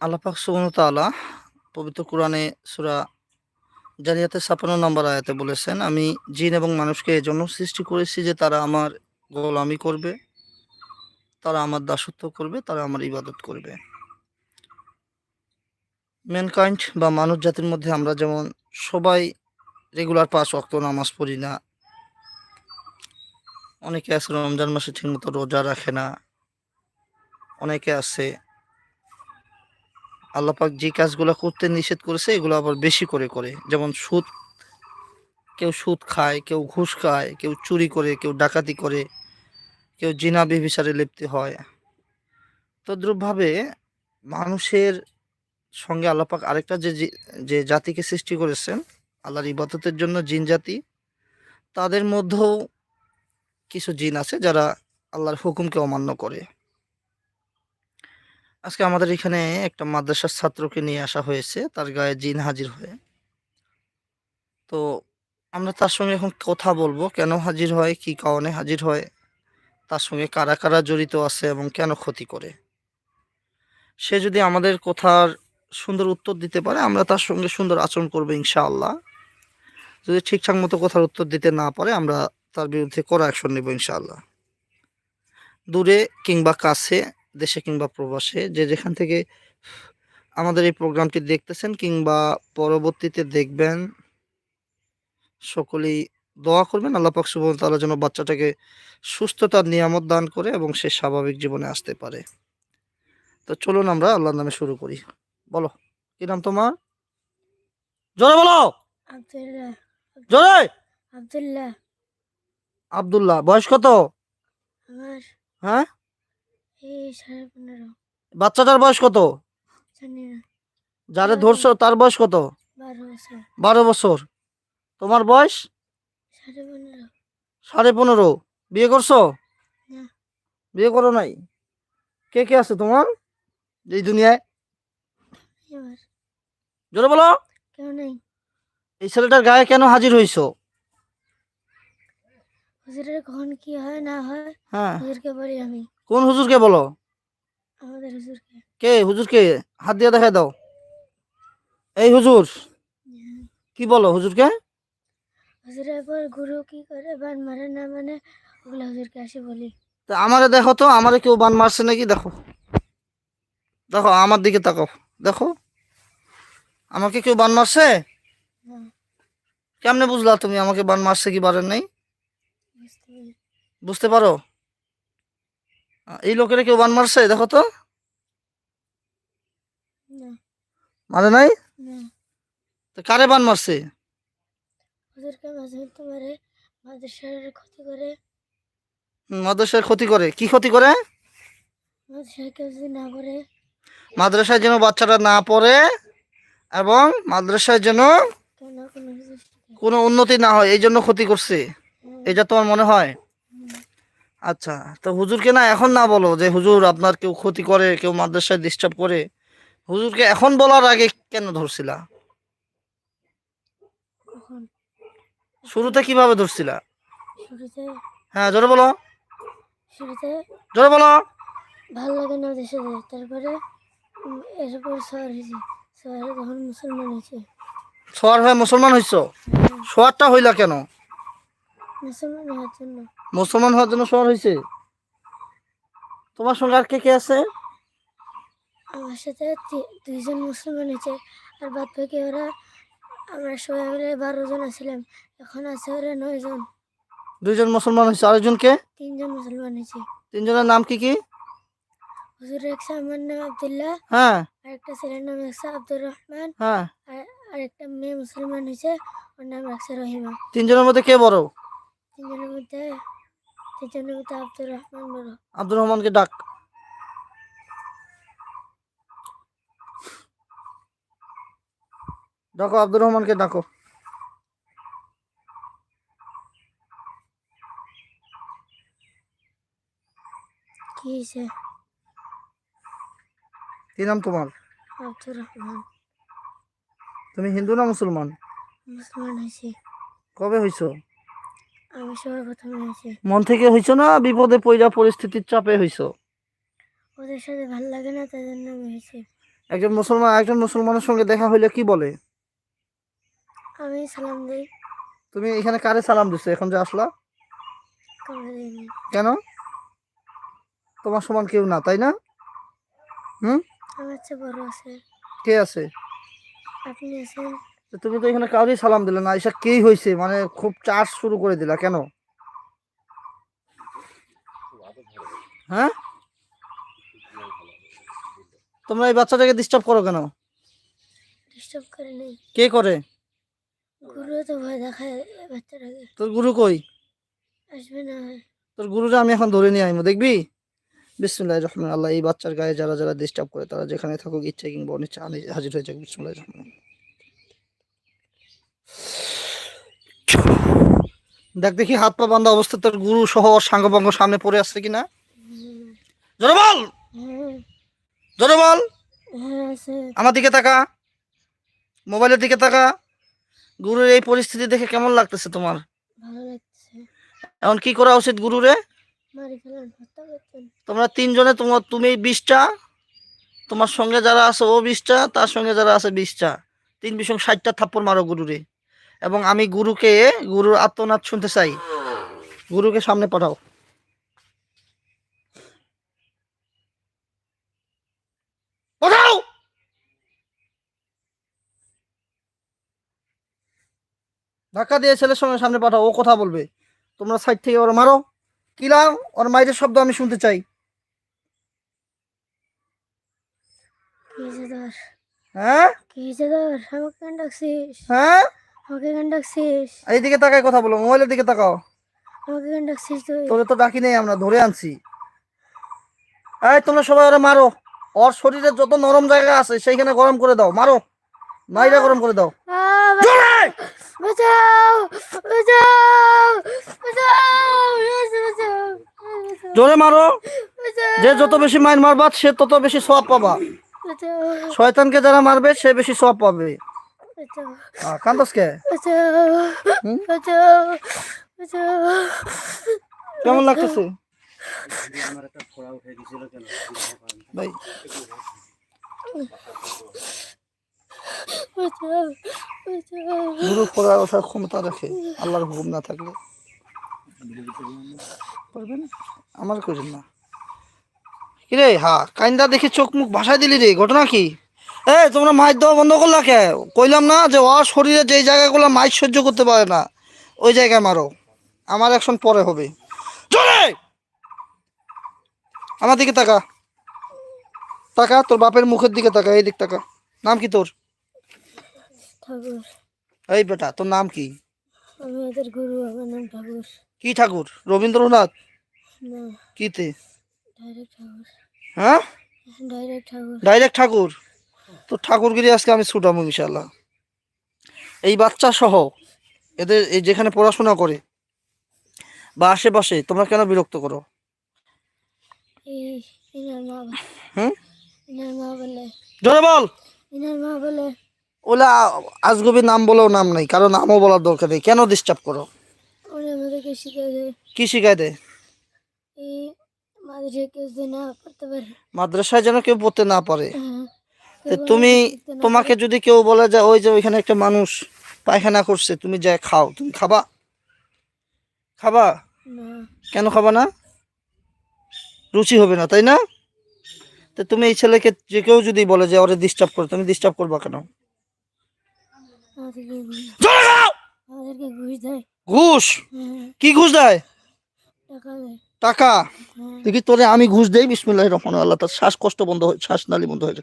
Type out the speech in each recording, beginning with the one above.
আল্লাপাক সুবনতালা পবিত্র কোরআনে সুরা জারিয়াতে ছাপান্ন নম্বর আয়াতে বলেছেন, আমি জিন এবং মানুষকে এজন্য সৃষ্টি করেছি যে তারা আমার গোলামি করবে, তারা আমার দাসত্ব করবে, তারা আমার ইবাদত করবে। ম্যানকাইন্ড বা মানব জাতির মধ্যে আমরা যেমন সবাই রেগুলার পাঁচ অক্ত নামাজ পড়ি না, অনেকে আছে রমজান মাসে ঠিকমতো রোজা রাখে না, অনেকে আছে আল্লাপাক যে কাজগুলো করতে নিষেধ করেছে, এগুলো আবার বেশি করে করে। যেমন সুদ, কেউ সুদ খায়, কেউ ঘুষ খায়, কেউ চুরি করে, কেউ ডাকাতি করে, কেউ জিনা বেবিচারে লিপ্ত হয়। তদ্রূপভাবে মানুষের সঙ্গে আল্লাপাক আরেকটা যে- যে জাতিকে সৃষ্টি করেছেন, আল্লাহর ইবাদতের জন্য জিন জাতি, তাদের মধ্যেও কিছু জিন আছে যারা আল্লাহর হুকুমকে অমান্য করে। আজকে আমাদের এখানে একটা মাদ্রাসার ছাত্রকে নিয়ে আসা হয়েছে, তার গায়ে জিন হাজির হয়ে। তো আমরা তার সঙ্গে এখন কথা বলব, কেন হাজির হয়, কি কারণে হাজির হয়, তার সঙ্গে কারা কারা জড়িত আছে এবং কেন ক্ষতি করে। সে যদি আমাদের কথার সুন্দর উত্তর দিতে পারে, আমরা তার সঙ্গে সুন্দর আচরণ করব ইনশাআল্লাহ। যদি ঠিকঠাক মতো কথার উত্তর দিতে না পারে, আমরা তার বিরুদ্ধে কড়া অ্যাকশন নেব ইনশাআল্লাহ। দূরে কিংবা কাছে দেশে কিংবা প্রবাসে যে যেখান থেকে আমাদের এই প্রোগ্রামটি দেখতেছেন কিংবা পরবর্তীতে দেখবেন সকলেই দোয়া করবেন আল্লাহ পাক সুবহান যেন বাচ্চাটাকে সুস্থতার নিয়ামত দান করে এবং সে স্বাভাবিক জীবনে আসতে পারে। তো চলুন আমরা আল্লাহর নামে শুরু করি। বলো কি নাম তোমার? জোরে বলো! জোরে! আব্দুল্লাহ। আব্দুল্লাহ বয়স কত? হ্যাঁ? বাচ্চাটার বয়স কত? যারে ধরছো তার বয়স কত? বারো বছর। তোমার বয়স? সাড়ে পনেরো। বিয়ে করছ? বিয়ে করো নাই? কে কে আছে তোমার এই দুনিয়ায়? জোরে বলো। এই ছেলেটার গায়ে কেন হাজির হইছো? হুজুরের কখন কি হয় না হয় হ্যাঁ। হুজুরকে বলি আমি। কোন হুজুরকে বলো? আমাদের হুজুরকে। কে? হুজুরকে? হাত দিয়ে দেখা দাও। এই হুজুর। কি বলো হুজুরকে? হুজুরের পর গুরু কি করে বান মারে না মানে ওগুলো হুজুরকে আসে বলি। তা আমারে দেখো তো আমারে কেউ বান মারছে নাকি? দেখো। দেখো আমার দিকে তাকাও। দেখো। আমাকে কেউ বান মারছে? কেমনে বুঝলা তুমি আমাকে বান মারছে কি বারেন নাই? বুঝতে পারো? এই লোকেরা কেউ বান মারছে? দেখো তো। মারে নাই? তো কারে বান মারছে? মাদ্রাসার ক্ষতি করে। কি ক্ষতি করে? মাদ্রাসায় যেন বাচ্চারা না পড়ে এবং মাদ্রাসায় যেন কোনো উন্নতি না হয় এই জন্য ক্ষতি করছে। এটা তোমার মনে হয়? আচ্ছা তো হুজুরকে না এখন না বলো যে হুজুর আপনার কেউ ক্ষতি করে কেউ মাদ্রাসায় ডিস্টার্ব করে। হুজুরকে এখন বলার আগে কেন ধরছিলা? শুরুতে কীভাবে ধরছিলা? হ্যাঁ জোরে বলো। জোরে বলো। ভালো লাগে না দেশে তারপরে এরপর শহর হয়েছে। শহরে তখন মুসলমান হয়েছে। সোয়ার হয়ে মুসলমান হইছ? সোয়ারটা হইলা কেন? মুসলমান হওয়ার জন্য। মুসলমান হওয়ার জন্য সোয়ার হয়েছে? তোমার সঙ্গে আর কে কে আছে? আমার সাথে দুইজন মুসলমান হয়েছে আর বাদ বাকি ওরা আমরা সবাই মিলে বারো জন আসছিলাম এখন আছে ওরা নয় জন। দুইজন মুসলমান হয়েছে আরেকজনকে তিনজন মুসলমান হয়েছে। তিনজনের নাম কি কি? হুজুর একশো আমার নাম আবদুল্লাহ হ্যাঁ। আর একটা ছেলের নাম একশো আব্দুর রহমান হ্যাঁ। আর আর একটা মেয়ে মুসলমান হয়েছে ওর নাম একশো রহিমা। তিনজনের মধ্যে কে বড়? তিনজনের মধ্যে আব্দুর রহমান আব্দুর রহমানকে ডাক। ডাকো আব্দুর রহমানকে ডাকো। কি হয়েছে কি নাম তোমার? আব্দুর রহমান। তুমি হিন্দু না মুসলমান? মুসলমান হয়েছে কবে হইছো? আমি সবার প্রথমে হয়েছে। মন থেকে হইছো না বিপদে পইরা পরিস্থিতির চাপে হইছো? ওদের সাথে ভালো লাগে না তাই জন্য আমি হয়েছে। একজন মুসলমান একজন মুসলমানের সঙ্গে দেখা হইলে কি বলে? আমি সালাম দিই। তুমি এখানে কারে সালাম দিছো? এখন যে আসলা? কাউকে দিইনি কেন? তোমার সমান কেউ না তাই না? হুম? আমার চেয়ে বড় আছে। কে আছে? আপনি আছেন? তুমি তো এখানে কাউরেই সালাম দিলে না এসা কেই হয়েছে মানে খুব চার্জ শুরু করে দিলা কেন? হ্যাঁ? তোমরা এই বাচ্চাটাকে ডিস্টার্ব করো কেন? ডিস্টার্ব করে নেই। কে করে? গুরু তো ভয় দেখায় বাচ্চাটাকে। তোর গুরু কই? আসবে না। তোর গুরুরা আমি এখন ধরে নিয়ে আইমো দেখবি? বিসমুল্লাহ রহমান আল্লাহ এই বাচ্চার গায়ে যারা যারা ডিস্টার্ব করে তারা যেখানে থাকুক ইচ্ছে কিংবা অনিচ্ছা হাজির হয়ে যাক। বিসমুল্লাহ রহমান দেখ দেখি হাত পা বান্ধা অবস্থা, তোর গুরু সহ সাঙ্গ পাঙ্গ সামনে পড়ে আসছে কিনা? জোরে আমার দিকে তাকা। মোবাইলের দিকে তাকা। গুরুর এই পরিস্থিতি দেখে কেমন লাগতেছে তোমার? এখন কি করা উচিত গুরুরে? তোমরা তিনজনে তোমার তুমি বিশটা, তোমার সঙ্গে যারা আছে ও বিশটা, তার সঙ্গে যারা আছে বিশটা। তিন বিশ ষাটটা থাপ্পড় মারো গুরুরে। এবং আমি গুরুকে গুরুর আত্মনাদ শুনতে চাই। গুরুকে সামনে পাঠাও। পাঠাও! ধাক্কা দিয়ে ছেলের সঙ্গে সামনে পাঠাও ও কথা বলবে। তোমরা সাইড থেকে ওরা মারো। কিলাম ওর মাইরের শব্দ আমি শুনতে চাই। হ্যাঁ? হ্যাঁ? আমাকে কেন ডাকছিস এইদিকে তাকায় কথা বলো মোবাইলের দিকে তাকাও। তোরে তো। ডাকি নেই আমরা ধরে আনছি। এই তোমরা সবাই ওরা মারো। ওর শরীরে যত নরম জায়গা আছে সেইখানে গরম করে দাও মারো। মাইরা গরম করে দাও। জোরে! মারো। যে যত বেশি মাইর মারবা সে তত বেশি সব পাবা। শয়তানকে যারা মারবে সে বেশি সব পাবে। কান্দস কে কেমন লাগতেছে ভাই গুরু ওঠার ক্ষমতা রাখে আল্লাহর হুকুম না থাকলে পারবেন আমার করেন না কিরে হা কাইন্দা দেখে চোখ মুখ ভাসায় দিলি রে ঘটনা কি এ তোমরা মাছ দেওয়া বন্ধ করলা কে? কইলাম না যে ওর শরীরে যেই জায়গাগুলো মাছ সহ্য করতে পারে না ওই জায়গায় মারো। আমার অ্যাকশন পরে হবে। জোরে! আমার দিকে তাকা। তাকা তোর বাপের মুখের দিকে তাকা এই দিক তাকা। নাম কি তোর? এই বেটা তোর নাম কি? কি ঠাকুর? রবীন্দ্রনাথ? কিতে? হ্যাঁ? ডাইরেক্ট ঠাকুর। ডাইরেক্ট ঠাকুর? তো ঠাকুরগিরি আজকে আমি ছুটাবো ইনশাল্লাহ এই বাচ্চা সহ এদের এই যেখানে পড়াশোনা করে বা আশেপাশে তোমরা কেন বিরক্ত করো? জোরে বল। ওলা আজগবি নাম বলেও নাম নাই কারও নামও বলার দরকার নেই। কেন ডিস্টার্ব করো? কি শিখাই দেয়? মাদ্রাসায় যেন কেউ পড়তে না পারে। হ্যাঁ, তুমি তোমাকে যদি কেউ বলে যে ওই যে ওইখানে একটা মানুষ পায়খানা করছে তুমি যাই খাও। তুমি খাবা? খাবা? কেন খাবা না? রুচি হবে না তাই না? তো তুমি এই ছেলেকে যে কেউ যদি বলে যে ওরে ডিস্টার্ব করো তুমি ডিস্টার্ব করবা কেন? ঘুষ- হ্যাঁ, কি ঘুষ দেয়? টাকা টাকা? হ্যাঁ। দেখি তোরে আমি ঘুষ দেই? বিসমুল্লাহ রহমান আল্লাহ তার শ্বাসকষ্ট বন্ধ হয়ে শ্বাসনালী বন্ধ হয়েছে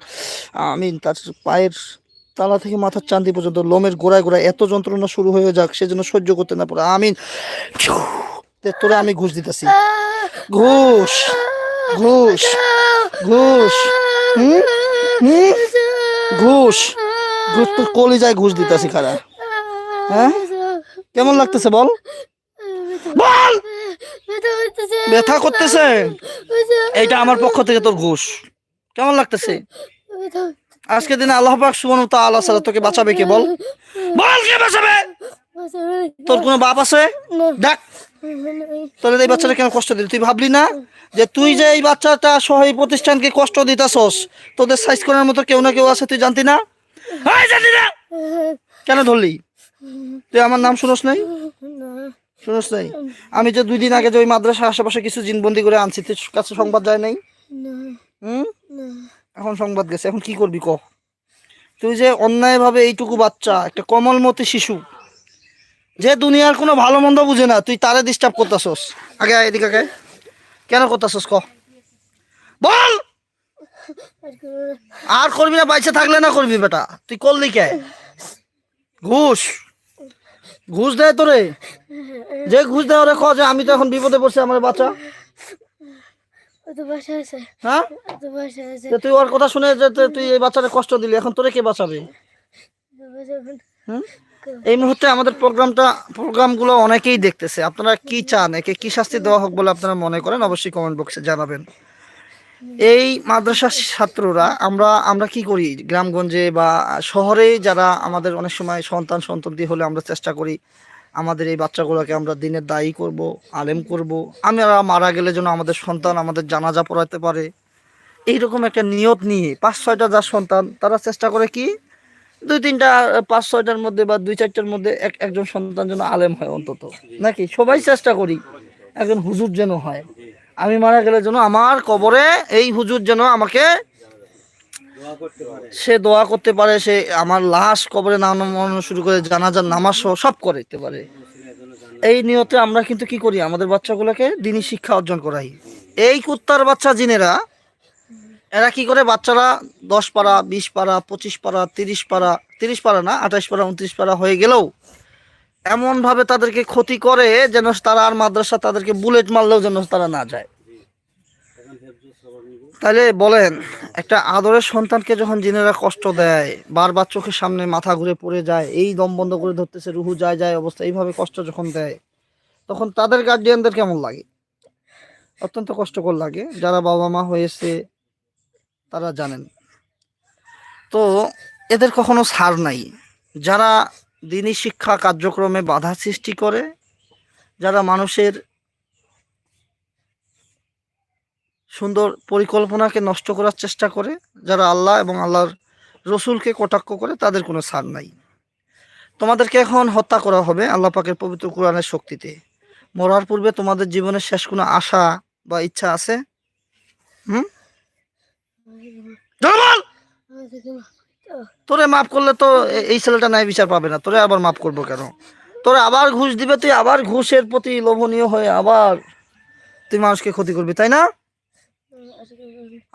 আমি তার পায়ের তালা থেকে মাথার চান্দি পর্যন্ত লোমের গোড়ায় গোড়ায় এত যন্ত্রণা শুরু হয়ে যাক সেজন্য সহ্য করতে না পারে। আমিন। তোরে আমি ঘুষ দিতেছি। ঘুষ ঘুষ ঘুষ। হুম? হুম? ঘুষ। ঘুষ তোর কলি যায় ঘুষ দিতেছি খারা হ্যাঁ? কেমন লাগতেছে বল? বল! ব্যথা করতেছে। এইটা আমার পক্ষ থেকে তোর ঘুষ। কেমন লাগতেছে? আজকে দিনে আল্লাহ পাক সুবহানাহু ওয়া তাআলা ছাড়া তোকে বাঁচাবে কে বল? বল কে বাঁচাবে? তোর কোনো বাপ আছে? ডাক তাহলে এই বাচ্চাটা কেন কষ্ট দিল? তুই ভাবলি না যে তুই যে এই বাচ্চাটা সহ এই প্রতিষ্ঠানকে কষ্ট দিতাছস তোদের সাইজ করার মতো কেউ না কেউ আছে তুই জানতি না? না? কেন ধরলি? তুই আমার নাম শুনোস নাই? শুনোস নাই? আমি যে দুই দিন আগে যে ওই মাদ্রাসার আশেপাশে কিছু জিনবন্দি করে আনছি তোর কাছে সংবাদ যায় নাই? হুম? এখন সংবাদ গেছে এখন কি করবি ক? তুই যে অন্যায়ভাবে এইটুকু বাচ্চা একটা কমলমতি শিশু যে দুনিয়ার কোনো ভালো মন্দ বুঝে না তুই তারে ডিস্টার্ব করতাছস? আগে এদিকে আগে কেন করতাছস ক? বল! আর করব না। বাইচে থাকলে না করবি বেটা? তুই করলি কে ঘুষ। ঘুষ দেয় তোরে? যে ঘুষ দেয় ওরে ক যে আমি তো এখন বিপদে পড়ছি আমার বাচ্চা। হ্যাঁ? তুই ওর কথা শুনে যে তুই- এই বাচ্চাটা কষ্ট দিলি এখন তোরে কে বাঁচাবে? এই মুহূর্তে আমাদের প্রোগ্রামটা প্রোগ্রামগুলো অনেকেই দেখতেছে। আপনারা কি চান? একে কি শাস্তি দেওয়া হোক বলে আপনারা মনে করেন অবশ্যই কমেন্ট বক্সে জানাবেন। এই মাদ্রাসার ছাত্ররা, আমরা আমরা কি করি গ্রামগঞ্জে বা শহরে যারা আমাদের অনেক সময় সন্তান সন্ততি হলে আমরা চেষ্টা করি, আমাদের এই বাচ্চাগুলোকে আমরা দিনের দায়ী করব, আলেম করব। আমরা মারা গেলে যেন আমাদের সন্তান আমাদের জানাজা পড়াতে পারে। এইরকম একটা নিয়ত নিয়ে পাঁচ ছয়টা যার সন্তান, তারা চেষ্টা করে কি, দুই তিনটা, পাঁচ ছয়টার মধ্যে বা দুই চারটার মধ্যে এক, একজন সন্তান যেন আলেম হয় অন্তত। নাকি? সবাই চেষ্টা করি, একজন হুজুর যেন হয়। আমি মারা গেলে যেন আমার কবরে এই হুজুর যেন আমাকে সে দোয়া করতে পারে, সে আমার লাশ কবরে নামানো শুরু করে, জানাজার নামাজ সহ সব করতে পারে। এই নিয়তে আমরা কিন্তু কি করি? আমাদের বাচ্চাগুলোকে দিনই শিক্ষা অর্জন করাই। এই কুত্তার বাচ্চা জিনেরা, এরা কি করে? বাচ্চারা দশ পারা, বিশ পাড়া পঁচিশ পারা, তিরিশ পারা তিরিশ পারা না আঠাশ পারা, উনত্রিশ পারা হয়ে গেলেও এমন ভাবে তাদেরকে ক্ষতি করে যেন তারা আর মাদ্রাসা তাদেরকে বুলেট মারলেও যেন তারা না যায়। তাহলে বলেন, একটা আদরের সন্তানকে যখন জিনেরা কষ্ট দেয়, বারবার চোখের সামনে মাথা ঘুরে পড়ে যায়, এই দম বন্ধ করে ধরতেছে, রুহু যায় যায় অবস্থা, এইভাবে কষ্ট যখন দেয়, তখন তাদের গার্জিয়ানদের কেমন লাগে? অত্যন্ত কষ্টকর লাগে। যারা বাবা মা হয়েছে, তারা জানেন। তো এদের কখনো ছাড় নাই। যারা দিনী শিক্ষা কার্যক্রমে বাধা সৃষ্টি করে, যারা মানুষের সুন্দর পরিকল্পনাকে নষ্ট করার চেষ্টা করে, যারা আল্লাহ এবং আল্লাহর রসুলকে কটাক্ষ করে, তাদের কোনো ছাড় নাই। তোমাদেরকে এখন হত্যা করা হবে আল্লাহ পাকের পবিত্র কোরআনের শক্তিতে। মরার পূর্বে তোমাদের জীবনের শেষ কোনো আশা বা ইচ্ছা আছে? হুম? তোরে মাফ করলে তো এই ছেলেটা নাই বিচার পাবে না। তোরে আবার মাফ করব কেন? তোরে আবার ঘুষ দিবে, তুই আবার ঘুষের প্রতি লোভনীয় হয়ে আবার তুই মানুষকে ক্ষতি করবি, তাই না?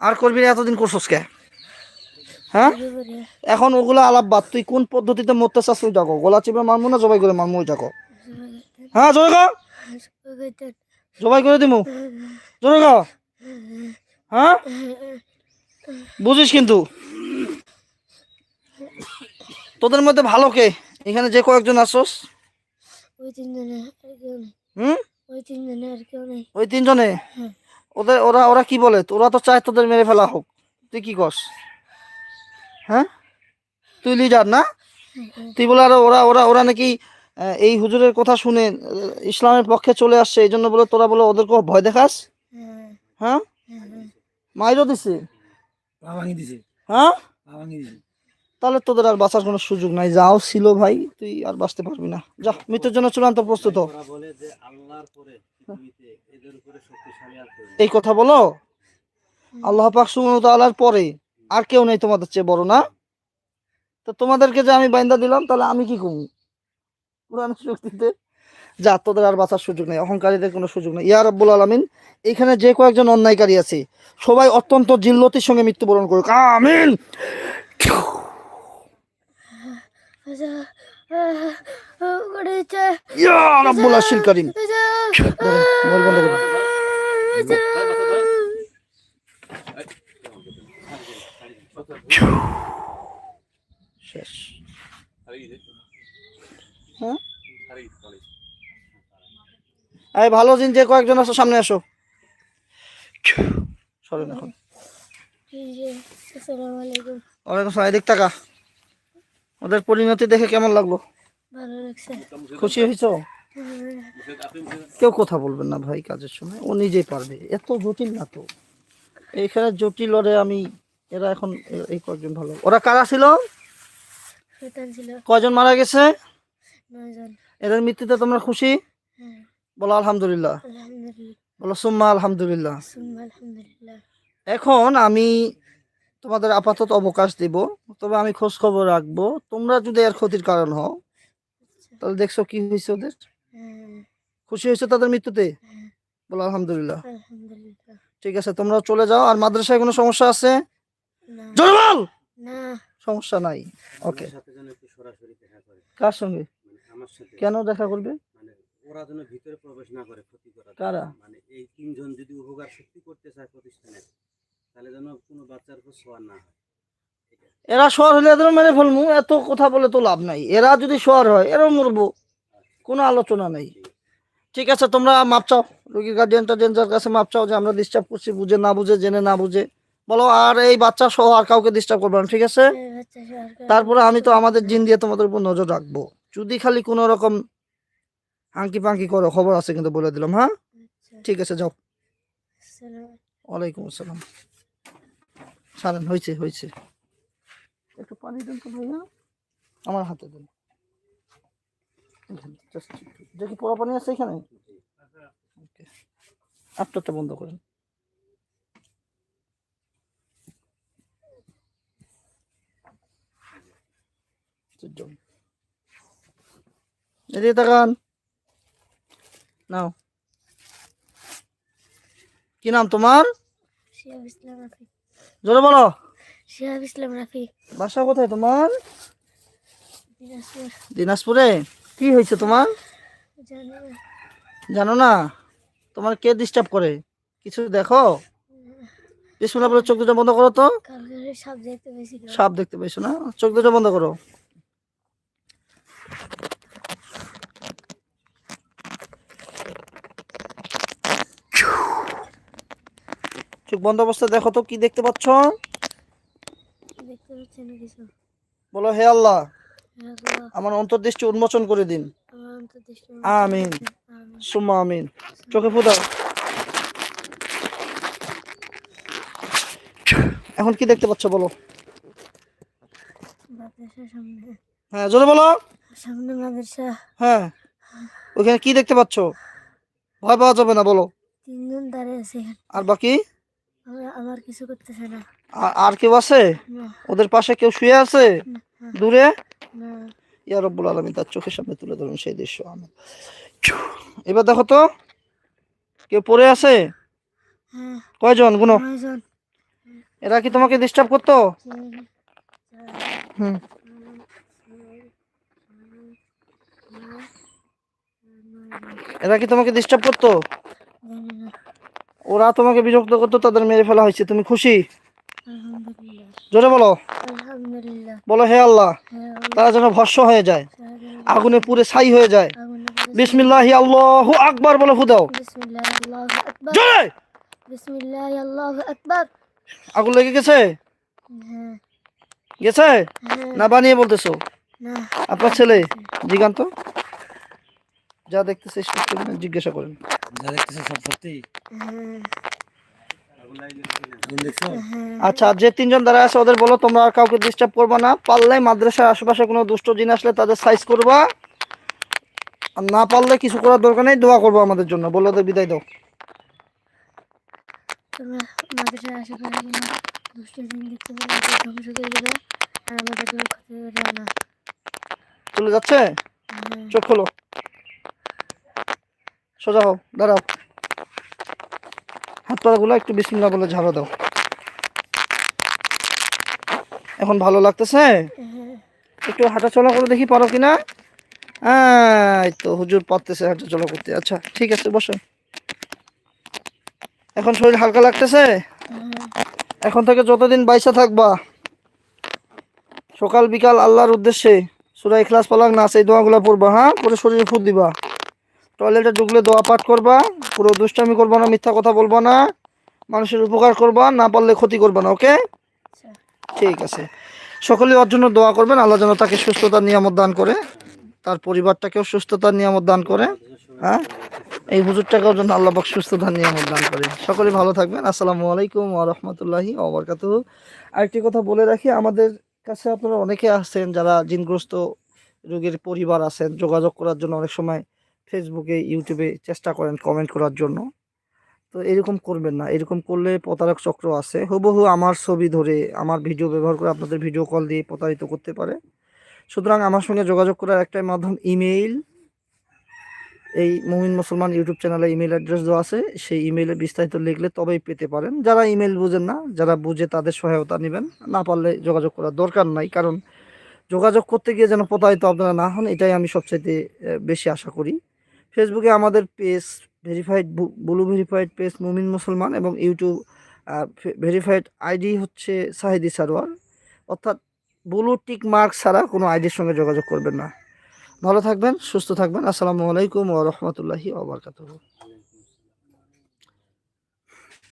আর করব না। এতদিন করছস কে? হ্যাঁ? এখন ওগুলো আলাপ বাদ, তুই কোন পদ্ধতিতে মরতে চাস ওই যাকো গলা চিপে মারমু না, জবাই করে মারমু যাকো হ্যাঁ জোরে গো জবাই করে দিমু। জোরে গো হ্যাঁ? বুঝিস কিন্তু। তোদের মধ্যে ভালো কে? এখানে যে কয়েকজন আসোস। ওই তিনজনে হুম? ওই তিনজনে আর কেউ নেই। ওই তিনজনে? ওদের ওরা ওরা কি বলে? ওরা তো চায় তোদের মেরে ফেলা হোক। তুই কি কস? হ্যাঁ? তুই লিডার না? তুই বলে আর ওরা ওরা ওরা নাকি এই হুজুরের কথা শুনে ইসলামের পক্ষে চলে আসছে এই জন্য বলে তোরা বলে ওদের ওদেরকে ভয় দেখাস? হ্যাঁ। হ্যাঁ? হ্যাঁ মাইরও দিছে? হ্যাঁ? দিছে। তাহলে তোদের আর বাঁচার কোনো সুযোগ নাই। যাও ছিল ভাই, তুই আর বাঁচতে পারবি না। যা, মৃত্যুর জন্য চূড়ান্ত প্রস্তুত। এই কথা বলো? আল্লাহ পাক তাআলার পরে আর কেউ নেই তোমাদের চেয়ে বড়, না? তো তোমাদেরকে যে আমি বাইন্দা দিলাম, তাহলে আমি কি করব? কোরআন শক্তিতে। যা, তোদের আর বাঁচার সুযোগ নেই, অহংকারীদের কোনো সুযোগ নেই। ইয়া রব্বুল আলামিন, এখানে যে কয়েকজন অন্যায়কারী আছে, সবাই অত্যন্ত জিল্লতির সঙ্গে মৃত্যুবরণ করুক। আমিন। রব্বুল আশিল করিম। মোবাইল বন্ধ করো। শেষ। এই ভালো দিন যে কয়েকজন আছো সামনে আসো। সরেন এখন। ওয়ালাইকুম এদিক টাকা ওদের পরিণতি দেখে কেমন লাগল? খুশি হয়েছ? কেউ কথা বলবেন না ভাই কাজের সময় ও নিজেই পারবে। এত জটিল না তো। এইখানে জটিল ওরে আমি এরা এখন এই কয়েকজন ভালো? ওরা কারা ছিল? কয়জন মারা গেছে? এদের মৃত্যুতে তোমরা খুশি? হ্যাঁ। বলো আলহামদুলিল্লাহ। বলো সুম্মা আলহামদুলিল্লাহ। এখন আমি তোমাদের আপাতত অবকাশ দিব তবে আমি খোঁজ খবর রাখব। তোমরা যদি এর ক্ষতির কারণ হও তাহলে দেখছ কি হয়েছে ওদের। হ্যাঁ। খুশি হয়েছে তাদের মৃত্যুতে? বলো আলহামদুলিল্লাহ। আলহামদুলিল্লাহ। ঠিক আছে তোমরা চলে যাও। আর মাদ্রাসায় কোনো সমস্যা আছে? সমস্যা নাই। ওকে করে। কার সঙ্গে? মানে আমার সাথে। কেন দেখা করবে? মানে ওরা যেন ভিতরে প্রবেশ না করে ক্ষতি করা? কারা? মানে এই তিনজন যদি উপকার সত্যি করতে চায় প্রতিষ্ঠানে তাহলে যেন কোনো বাচ্চার উপর সোয়ার না হয়। এরা শহর হলে এদের মেরে ফেলমু এত কথা বলে তো লাভ নাই। এরা যদি শহর হয় এরাও মরবো। কোনো আলোচনা নাই। ঠিক আছে তোমরা মাপ চাও। রোগীর গার্ডিয়ান টার্ডিয়ানদের কাছে মাপ চাও যে আমরা ডিস্টার্ব করছি বুঝে না বুঝে জেনে না বুঝে। বলো আর এই বাচ্চা সহ আর কাউকে ডিস্টার্ব করবে না ঠিক আছে? সরকার তারপরে আমি তো আমাদের জিন দিয়ে তোমাদের উপর নজর রাখব। যদি খালি কোনো রকম হাঙ্কি পাঙ্কি করো খবর আছে কিন্তু বলে দিলাম হ্যাঁ? আচ্ছা। ঠিক আছে যাও। ওয়ালাইকুম আসসালাম। সারেন হয়েছে হয়েছে একটু পানি দেন তো ভাইয়া। আমার হাতে দেন। একটু। দেখি পোড়া পানি আছে এখানে? ওকে। আপনারটা বন্ধ করেন। দুজন। এদিকে তাকান। নাও। কি নাম তোমার? জোরে বলো। শিহাব ইসলাম রাফি। বাসা কোথায় তোমার? দিনাজপুরে। কি হয়েছে তোমার? জানো না। তোমার কে ডিস্টার্ব করে? কিছু দেখো? বিসমুল্লাহ বলে চোখ দুটো বন্ধ করো তো। সাপ দেখতে পেয়েছ না? চোখ দুটো বন্ধ করো। চোখ বন্ধ অবস্থায় দেখো তো কি দেখতে পাচ্ছ? বলো হে আল্লাহ আমার অন্তর্দৃষ্টি উন্মোচন করে দিন। আমিন। সুমা আমিন। চোখে ফুদাও এখন কি দেখতে পাচ্ছ বলো? হ্যাঁ জোরে বলো। সামনে মাদ্রাসা। হ্যাঁ। ওইখানে কি দেখতে পাচ্ছ? ভয় পাওয়া যাবে না বলো। তিনজন দাঁড়িয়ে আছে আর বাকি? আমার কিছু করতেছে না। আর কেউ আছে? ওদের পাশে কেউ শুয়ে আছে? দূরে? ইয়া রব্বুল আলমী তার চোখের সামনে তুলে ধরুন সেই দৃশ্য আমি। এবার দেখো তো। কেউ পড়ে আছে? হ্যাঁ। কয়জন? গুনো। এরা কি তোমাকে ডিস্টার্ব করতো? হুম। এরা কি তোমাকে ডিস্টার্ব করতো? ওরা তোমাকে বিরক্ত করতো তাদের মেরে ফেলা হয়েছে। তুমি খুশি? জোরে বলো। বলো হে আল্লাহ। হ্যাঁ তারা যেন ভস্য হয়ে যায় আগুনে পুড়ে ছাই হয়ে যায়। বিসমিল্লাহি আল্লাহু আকবার বলে ফুদাও। জোরে! আগুন লেগে গেছে? হ্যাঁ। গেছে? হ্যাঁ। না বানিয়ে বলতেছো? আপনার ছেলে? জিগান্ত যা দেখতেছে জিজ্ঞাসা করেন। যা দেখতেছে সব সত্যি? আচ্ছা আর যে তিনজন দাঁড়া আছে ওদের বলো তোমরা আর কাউকে ডিস্টার্ব করবা না। পারলে মাদ্রাসার আশেপাশে কোনো দুষ্ট জিন আসলে তাদের সাইজ করবা। আর না পারলে কিছু করার দরকার নেই দোয়া করব আমাদের জন্য। বলে ওদের বিদায় দাও। চলে যাচ্ছে? হ্যাঁ। চোখ খোলো। সোজা হও, দাঁড়াও। হাত পাগুলো একটু বিসমিল্লাহ বলে ঝাড়া দাও। এখন ভালো লাগতেছে? একটু হাঁটাচলা করে দেখি পারো কিনা? এই তো, হুজুর পারতেছে হাঁটাচলা করতে। আচ্ছা ঠিক আছে, বসো। এখন শরীর হালকা লাগতেছে? এখন থেকে যতদিন বাইসা থাকবা, সকাল বিকাল আল্লাহর উদ্দেশ্যে সুরা ইখলাস পালাক, নাচ এই দোয়াগুলো পড়বা হ্যাঁ? পরে শরীরে ফুট দিবা। টয়লেটে ঢুকলে দোয়া পাঠ করবা পুরো দুষ্টামি করবা না মিথ্যা কথা বলবা না মানুষের উপকার করবা না পারলে ক্ষতি করবা না ওকে? আচ্ছা। ঠিক আছে। সকলে ওর জন্য দোয়া করবেন আল্লাহ যেন তাকে সুস্থতা নিয়ামত দান করে তার পরিবারটাকেও সুস্থতার নিয়ামত দান করে হ্যাঁ? এই হুজুরটাকেও যেন আল্লাহ পাক সুস্থতার নিয়ামত দান করে। সকলে ভালো থাকবেন। আসসালামু আলাইকুম রাহমাতুল্লাহি ওয়া বারাকাতুহু। আরেকটি কথা বলে রাখি আমাদের কাছে আপনারা অনেকে আছেন যারা জিনগ্রস্ত রোগীর পরিবার আছেন যোগাযোগ করার জন্য অনেক সময় ফেসবুকে ইউটিউবে চেষ্টা করেন কমেন্ট করার জন্য। তো এরকম করবেন না। এরকম করলে প্রতারক চক্র আছে। হুবহু আমার ছবি ধরে, আমার ভিডিও ব্যবহার করে আপনাদের ভিডিও কল দিয়ে প্রতারিত করতে পারে। সুতরাং আমার সঙ্গে যোগাযোগ করার একটাই মাধ্যম ইমেইল এই মুমিন মুসলমান ইউটিউব চ্যানেলে ইমেল অ্যাড্রেস দেওয়া আছে। সেই ইমেইলে বিস্তারিত লিখলে তবেই পেতে পারেন। যারা ইমেল বুঝেন না, যারা বুঝে তাদের সহায়তা নেবেন। না পারলে যোগাযোগ করার দরকার নাই, কারণ যোগাযোগ করতে গিয়ে যেন প্রতারিত আপনারা না হন, এটাই আমি সবচাইতে বেশি আশা করি। ফেসবুকে আমাদের page verified blue verified page মুমিন মুসলমান এবং ইউটিউব ভেরিফাইড আইডি হচ্ছে সাহিদি সারোয়ার অর্থাৎ ব্লু টিক মার্ক ছাড়া কোনো আইডির সঙ্গে যোগাযোগ করবেন না। ভালো থাকবেন, সুস্থ থাকবেন। আসসালামু আলাইকুম ও রহমতুল্লাহি ওয়া বারাকাতুহু।